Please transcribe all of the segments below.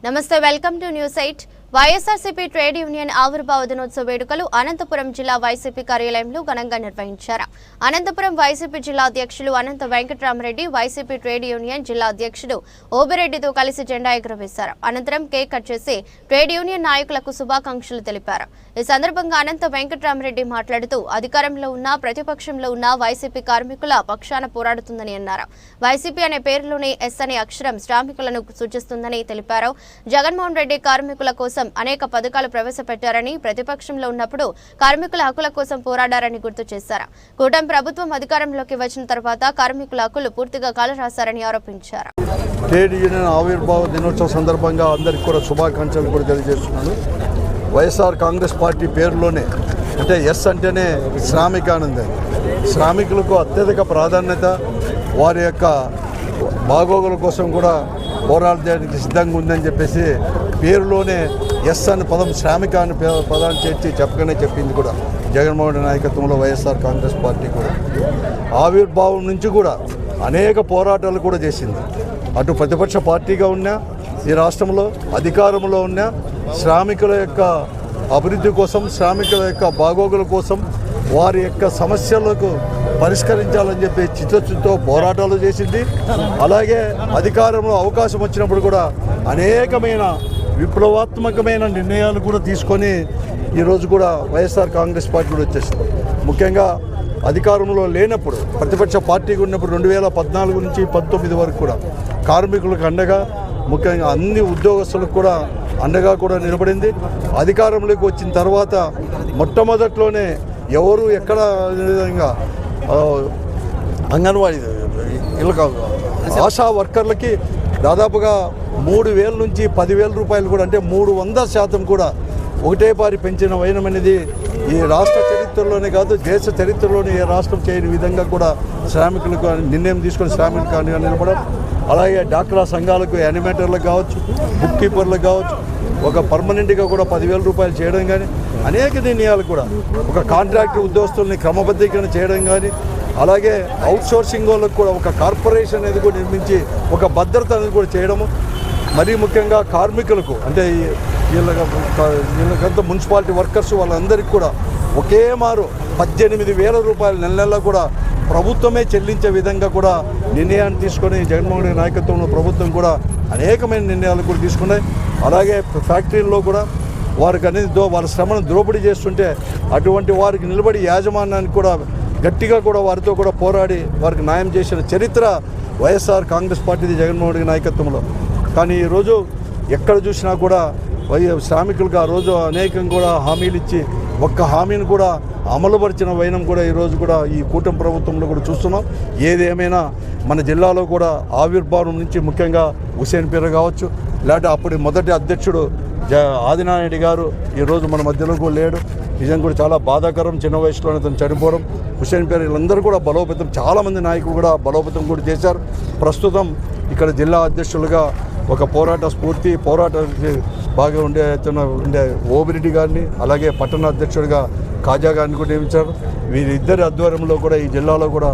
నమస్తే welcome to news eight YSRCP trade union ఆవిర్భావ దినోత్సవ వేడుకలు అనంతపురం జిల్లా వైసీపీ కార్యాలయంలో ఘనంగా నిర్వహించారు. అనంతపురం వైసీపీ జిల్లా అధ్యక్షులు Anantha Venkataramireddy YCP trade union జిల్లా అధ్యక్షుడు ఓబిరెడ్డితో కలిసి జెండా ఎగురవేశారు. అనంతరం కేక్ కట్ చేసి ట్రేడ్ యూనియన్ నాయకులకు శుభాకాంక్షలు తెలిపారు. ఈ సందర్భంగా అనంత వెంకటరామరెడ్డి మాట్లాడుతూ అధికారంలో ఉన్న ప్రతిపక్షంలో ఉన్న వైసీపీ కార్మికుల పక్షాన పోరాడుతుందని అన్నారు. వైసీపీ అనే పేరులోని ఎస్ అనే అక్షరం శ్రామికులను సూచిస్తుందని తెలిపారు. జగన్మోహన్ రెడ్డి కార్మికుల కోసం అనేక పథకాలు ప్రవేశపెట్టారని ప్రతిపక్షంలో ఉన్నప్పుడు కార్మికుల హక్కుల కోసం పోరాడారని గుర్తు చేశారు. కూటమి ప్రభుత్వం అధికారంలోకి వచ్చిన తర్వాత కార్మికుల హక్కులు పూర్తిగా కాలరాశారని ఆరోపించారు. ట్రేడ్ యూనియన్ ఆవిర్భావ దినోత్సవ సందర్భంగా అందరికీ కూడా శుభాకాంక్షలు కూడా తెలియజేస్తున్నాను. వైఎస్ఆర్ కాంగ్రెస్ పార్టీ పేరులోనే అంటే ఎస్ అంటేనే శ్రామికానందం శ్రామికులకు అత్యధిక ప్రాధాన్యత వారి యొక్క బాగోగుల కోసం కూడా పోరాడడానికి సిద్ధంగా ఉందని చెప్పేసి పేరులోనే ఎస్ అని పదం శ్రామిక అని పే- పదాన్ని చేర్చి చెప్పగానే చెప్పింది కూడా జగన్మోహన్ నాయకత్వంలో వైఎస్ఆర్ కాంగ్రెస్ పార్టీ కూడా. ఆవిర్భావం నుంచి కూడా అనేక పోరాటాలు కూడా చేసింది. అటు ప్రతిపక్ష పార్టీగా ఉన్నా ఈ రాష్ట్రంలో అధికారంలో ఉన్న శ్రామికుల యొక్క అభివృద్ధి కోసం శ్రామికుల యొక్క బాగోగుల కోసం వారి యొక్క సమస్యలకు పరిష్కరించాలని చెప్పి చిత్తశుద్ధితో పోరాటాలు చేసింది. అలాగే అధికారంలో అవకాశం వచ్చినప్పుడు కూడా అనేకమైన విప్లవాత్మకమైన నిర్ణయాలు కూడా తీసుకొని ఈరోజు కూడా వైఎస్ఆర్ కాంగ్రెస్ పార్టీ కూడా వచ్చేసింది. ముఖ్యంగా అధికారంలో లేనప్పుడు ప్రతిపక్ష పార్టీగా ఉన్నప్పుడు రెండు వేల పద్నాలుగు నుంచి పంతొమ్మిది వరకు కూడా కార్మికులకు అండగా ముఖ్యంగా అన్ని ఉద్యోగస్తులకు కూడా అండగా కూడా నిలబడింది. అధికారంలోకి వచ్చిన తర్వాత మొట్టమొదట్లోనే ఎవరు ఎక్కడ విధంగా ఆ, అంగన్వాడీ వీళ్ళకి ఆశా వర్కర్లకి దాదాపుగా మూడు వేల నుంచి పదివేల రూపాయలు కూడా అంటే మూడు వందల శాతం కూడా ఒకటే పారి పెంచిన వైనం అనేది ఈ రాష్ట్ర చరిత్రలోనే కాదు దేశ చరిత్రలోనే ఏ రాష్ట్రం చేయని విధంగా కూడా శ్రామికులకు నిర్ణయం తీసుకొని శ్రామికులకు కానీ నిలబడం అలాగే డాక్టరా సంఘాలకు యానిమేటర్లకు కావచ్చు బుక్ కీపర్లకు కావచ్చు ఒక పర్మనెంట్గా కూడా పదివేల రూపాయలు చేయడం కానీ అనేక నిర్ణయాలు కూడా. ఒక కాంట్రాక్ట్ ఉద్యోగస్తుల్ని క్రమబద్ధీకరణ చేయడం కానీ అలాగే అవుట్ సోర్సింగ్ వాళ్ళకు కూడా ఒక కార్పొరేషన్ అనేది కూడా నిర్మించి ఒక భద్రత అనేది కూడా చేయడము. మరీ ముఖ్యంగా కార్మికులకు అంటే ఈ- వీళ్ళ వీళ్ళకంతా మున్సిపాలిటీ వర్కర్స్ వాళ్ళందరికీ కూడా ఒకే మారు పద్దెనిమిది వేల రూపాయలు నెల నెల కూడా ప్రభుత్వమే చెల్లించే విధంగా కూడా నిర్ణయాన్ని తీసుకొని జగన్మోహన్ రెడ్డి నాయకత్వంలో ప్రభుత్వం కూడా అనేకమైన నిర్ణయాలు కూడా తీసుకున్నాయి. అలాగే ఫ్యాక్టరీల్లో కూడా వారికి అనేది దో వారి శ్రమను ద్రోపిడీ చేస్తుంటే అటువంటి వారికి నిలబడి యాజమాన్యానికి కూడా గట్టిగా కూడా వారితో కూడా పోరాడి వారికి న్యాయం చేసిన చరిత్ర వైఎస్ఆర్ కాంగ్రెస్ పార్టీది జగన్మోహన్ రెడ్డి నాయకత్వంలో. కానీ ఈరోజు ఎక్కడ చూసినా కూడా వై శ్రామికులకు ఆ రోజు అనేకం కూడా హామీలు ఇచ్చి ఒక్క హామీని కూడా అమలుపరిచిన వైనం కూడా ఈరోజు కూడా ఈ కూటమి ప్రభుత్వంలో కూడా చూస్తున్నాం. ఏదేమైనా మన జిల్లాలో కూడా ఆవిర్భావం నుంచి ముఖ్యంగా హుసేన్ పీర కావచ్చు లేకపోతే అప్పటి మొదటి అధ్యక్షుడు ఆదినారెడ్డి గారు ఈరోజు మన మధ్యలో కూడా లేడు. నిజం కూడా చాలా బాధాకరం. చిన్న వయసులోనే అతను చనిపోవడం. హుసేన్ పేరు వీళ్ళందరూ కూడా బలోపేతం. చాలామంది నాయకులు కూడా బలోపేతం కూడా చేశారు. ప్రస్తుతం ఇక్కడ జిల్లా అధ్యక్షులుగా ఒక పోరాట స్ఫూర్తి పోరాట బాగా ఉండే ఉండే ఓబిరెడ్డి గారిని అలాగే పట్టణ అధ్యక్షుడిగా కాజా గారిని కూడా నియమించారు. వీరిద్దరి ఆధ్వర్యంలో కూడా ఈ జిల్లాలో కూడా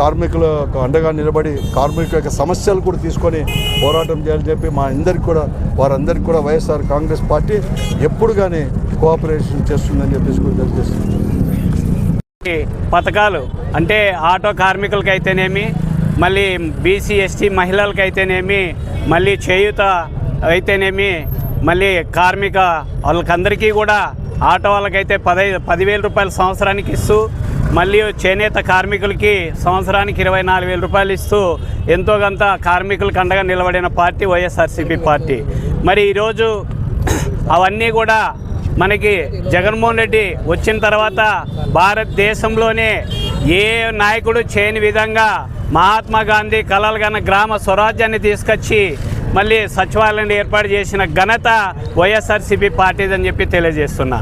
కార్మికుల అండగా నిలబడి కార్మికుల యొక్క సమస్యలు కూడా తీసుకొని పోరాటం చేయాలని చెప్పి మా అందరికి కూడా వారందరికీ కూడా వైఎస్ఆర్ కాంగ్రెస్ పార్టీ ఎప్పుడు కానీ కోఆపరేషన్ చేస్తుందని చెప్పేసి కూడా తెలియజేస్తుంది. పథకాలు అంటే ఆటో కార్మికులకి అయితేనేమి మళ్ళీ బీసీ ఎస్టీ అయితేనేమి మళ్ళీ చేయూత అయితేనేమి మళ్ళీ కార్మిక వాళ్ళకందరికీ కూడా ఆటో వాళ్ళకైతే పదై పదివేల రూపాయలు సంవత్సరానికి ఇస్తూ మళ్ళీ చేనేత కార్మికులకి సంవత్సరానికి ఇరవై నాలుగు వేల రూపాయలు ఇస్తూ ఎంతో కొంత కార్మికులకు అండగా నిలబడిన పార్టీ వైఎస్ఆర్సీపీ పార్టీ. మరి ఈరోజు అవన్నీ కూడా మనకి జగన్మోహన్ రెడ్డి వచ్చిన తర్వాత భారతదేశంలోనే ఏ నాయకుడు చేయని విధంగా మహాత్మా గాంధీ కలలుగన్న గ్రామ స్వరాజ్యాన్ని తీసుకొచ్చి మళ్ళీ సచివాలయం ఏర్పాటు చేసిన ఘనత వైఎస్ఆర్సీపీ పార్టీదని చెప్పి తెలియజేస్తున్నా.